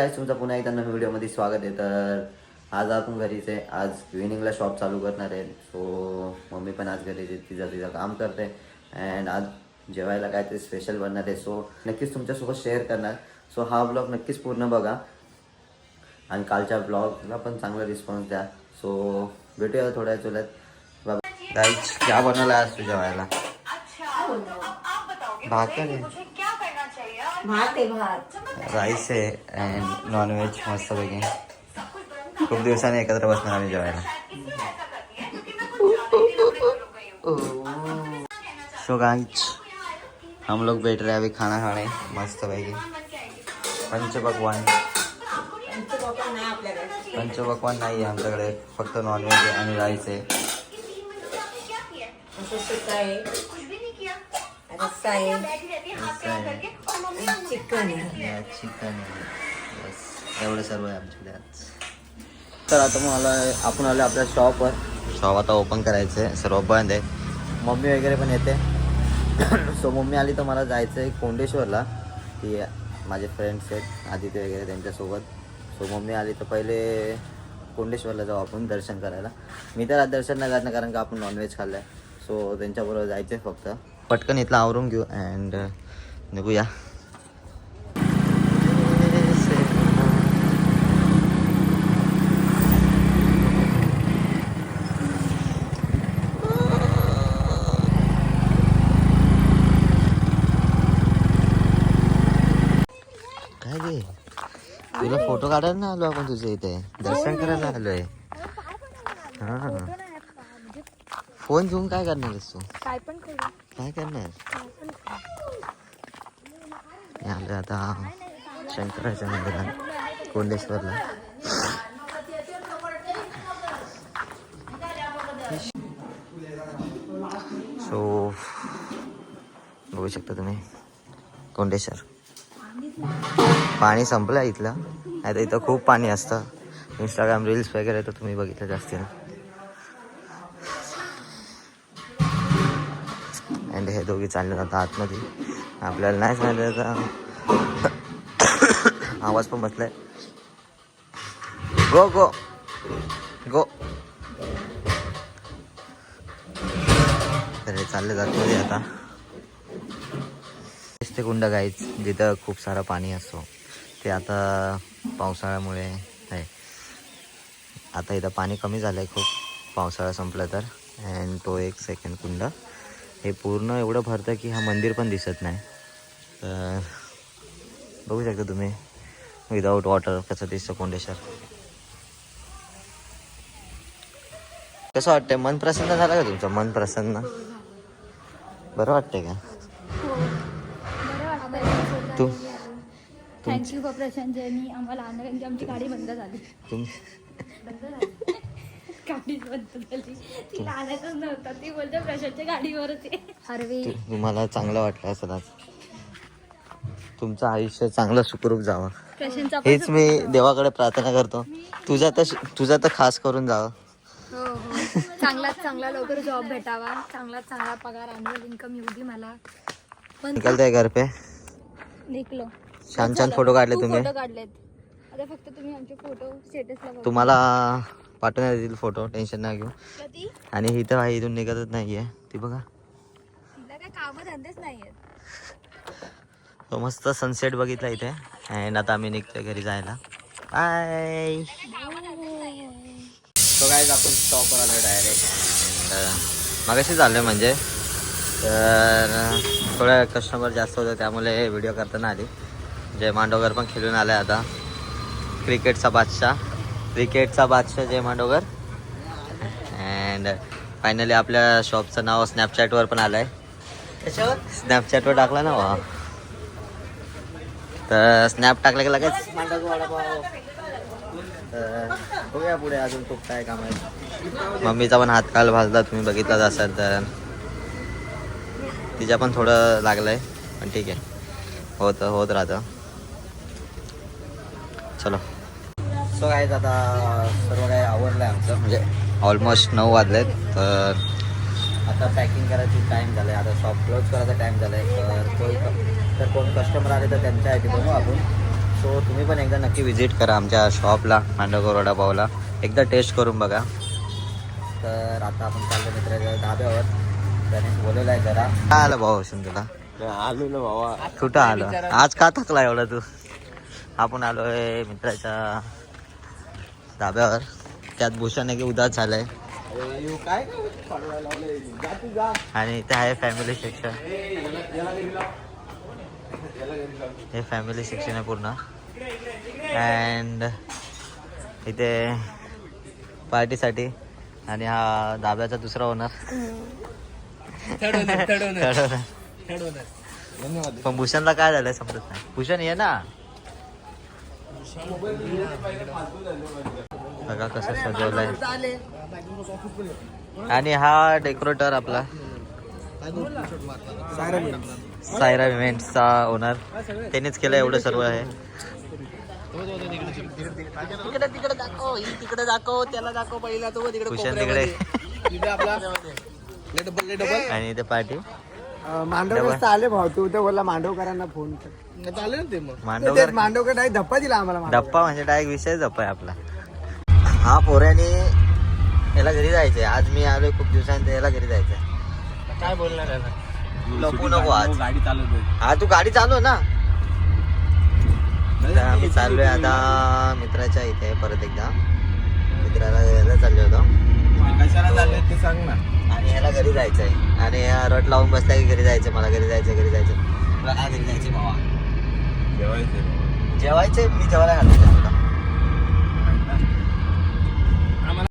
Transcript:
आज तुमचं पुन्हा एकदा नवीन व्हिडिओमध्ये स्वागत आहे. तर आज आपण घरीच आहे. आज इव्हिनिंगला शॉप चालू करणार आहे. सो मम्मी पण आज घरीच आहे. तिचं तिचं काम करते. अँड आज जेवायला काय ते स्पेशल बनणार आहे. सो नक्कीच तुमच्यासोबत शेअर करणार. सो हा ब्लॉग नक्कीच पूर्ण बघा. आणि कालच्या ब्लॉगला पण चांगला रिस्पॉन्स द्या. सो भेटूया थोड्या चुल्यात बाबा क्या बनवलं आज तुझ्या जेवायला? भात आहे भात. राईस आहे अँड नॉनव्हेज मस्तपैकी खूप दिवसांनी एकत्र बसणार आम्ही जेवायला. सो हम लोग बैठ रहे हैं अभी खाना खाने मस्त पैकी. पंचपक्वान. पंचपक्वान नाही आहे आमच्याकडे फक्त नॉनव्हेज आहे. आणि राईस आहे. चिकन चिकन बस एवढं सर्व आहे आमच्याकडे आज तर आता मला आपण आलो आपल्या शॉपवर शॉप आता ओपन करायचं आहे सर्व बंद आहे. मम्मी वगैरे पण येते. सो मम्मी आली तर मला जायचं आहे कोंडेश्वरला. ती माझे फ्रेंड्स आहेत आदित्य वगैरे त्यांच्यासोबत. सो मम्मी आली तर पहिले कोंडेश्वरला जाऊ आपण दर्शन करायला. मी तर आज दर्शन नाही करणार कारण का आपण नॉनव्हेज खाल्लं आहे सो त्यांच्याबरोबर जायचं आहे फक्त. पटकन इथलं आवरून घेऊ अँड निघूया काय गे तुला फोटो काढायला ना आलो आपण तुझ्या इथे. दर्शन करायला आलोय. हा. फोन घेऊन काय करणार आहेस तू? काय पण काय करणार आलोय आता शंकराच्या मंदिरात कोंडेश्वरला. सो बघू शकता तुम्ही कोंडेश्वर. पाणी संपलं इथलं. नाही तर इथं खूप पाणी असतं. इंस्टाग्राम रील्स वगैरे तर तुम्ही बघितलं असतील अँड हे दोघी चालले जातात आतमध्ये. आपल्याला नाही सांगितलं आवाज पण बसलाय. गो गो गो तर हे चालले जाते आता. ते कुंड गाईच जिथं खूप सारं पाणी असतो. ते आता पावसाळ्यामुळे आहे. आता इथं पाणी कमी झालं आहे खूप. पावसाळा संपला तर. अँड तो एक सेकंड कुंड. हे पूर्ण एवढं भरतं की हा मंदिर पण दिसत नाही. तर बघू शकता तुम्ही विदाऊट वॉटर कसं दिसतं कोंडेश्वर. कसं वाटतंय? मन प्रसन्न झालं का तुमचं? मन प्रसन्न. बरं वाटतंय का? तू? थँक्यू प्रशांत जयनी आम्हाला आणलं कारण की आमची गाडी बंद झाली. तुम बंद झाली? गाडीच बंद झाली. तिला आणायचंच नव्हतं. ती बोलते प्रशांतच्या गाडीवरच आहे हरवे. तु- तुम्हाला चांगलं वाटलं असेल आज. तुमचं आयुष्य चांगलं सुखरूप जावं. प्रशांतचा हेच मी देवाकडे प्रार्थना करतो. तुझा तर तुझा तर खास करून जावं. हो हो. चांगलात चांगला लवकर जॉब भेटावा. चांगलात चांगला पगार अॅन्युअल इन्कम येऊ दे मला. पण निकलते घर पे. निघलो छान छान फोटो काढले तुम्ही. फोटो काढलेत. आता फक्त तुम्ही आमचे फोटो स्टेटसला बघा. तुम्हाला पाठवण्यात येतील फोटो टेन्शन नाही घेऊ. आणि ही तर आहे इथून निघतच नाहीये. ती बघा. तिला काय कामं धंदेच नाही आहेत तो मस्त सनसेट बघितला इथे. अँड आता आम्ही निघतोय घरी जायला. बाय तो काय आपण स्टॉपवर आलो डायरेक्ट मागाशी झालं म्हणजे. तर थोडं कस्टमर जास्त होतं त्यामुळे व्हिडिओ करताना आली जय मांडोगर पण खेळून आलाय आता. क्रिकेटचा बादशाह. क्रिकेटचा बादशाह जय मांडोगर अँड फायनली आपल्या शॉपचं नाव स्नॅपचॅटवर पण आलं आहे स्नॅपचॅटवर टाकला ना वा तर स्नॅप टाकलं की लगेच. तर बघूया पुढे अजून खूप काय काम आहे मम्मीचा पण हात काल भाजला तुम्ही बघितलाच असाल तर. तिच्या पण थोडं लागलंय पण ठीक आहे. होत होत राहतं. चलो. सो काय आता सर्व काही आवडलं आहे आमचं म्हणजे ऑलमोस्ट नऊ वाजलेत तर आता पॅकिंग करायची टाईम झाला आहे आता शॉप क्लोज करायचा टाईम झाला आहे तर कोण तर कोण कस्टमर आले तर त्यांच्यासाठी बघू आपण. सो तुम्ही पण एकदा नक्की व्हिजिट करा आमच्या शॉपला मांडवकर वडापावला. एकदा टेस्ट करून बघा. तर आता आपण चाललो मित्राच्या धाब्यावर. जरा. काय आलं भाऊ असून तुला आलो ना बाबा कुठं आलं? आज का थकला एवढा तू? आपण आलोय मित्राच्या धाब्यावर. त्यात भूषण एक उदास झालाय. काय जा आणि इथे आहे फॅमिली सेक्शन हे फॅमिली सेक्शन आहे पूर्ण. अँड इथे पार्टीसाठी आणि हा दाब्याचा दुसरा ओनर पण भूषणला काय झालंय समजत नाही. भूषण ये ना. बघा कसं सजवलंय. आणि हा डेकोरेटर आपला. सायरा इव्हेंट्सचा ओनर त्यांनीच केलं एवढं सर्व आहे तिकडे तिकडे दाखव ही तिकडे दाखव त्याला दाखव पहिला तो तिकडे भूषण तिकडे. आणि इथे पार्टी. मांडवकर आले भाऊ तू तर बोलला मांडवकरांना फोन कर. चालेल ना ते मग. मांडवकर मांडवकर डायरेक्ट धप्पा दिला आम्हाला डप्पा म्हणजे डायरेक्ट विषय डप्पा आहे आपला. हा पोऱ्याने याला घरी जायचंय. आज मी आलोय खूप दिवसांनी याला घरी जायचंय. काय बोलणार लपू नको आज. गाडी चालवतोय हा तू गाडी चालव ना. आम्ही चाललोय आता मित्राच्या इथे परत एकदा. मित्राला घ्यायला चाललो होतो कशाला चालले ते सांग ना. आणि घरी जायचंय. आणि हा रट लावून बसला की घरी जायचं? मला घरी जायचं घरी जायचं. तुला काय घरी जायचं बाबा जेवायचं जेवायचंय मी जेवायला घालतो.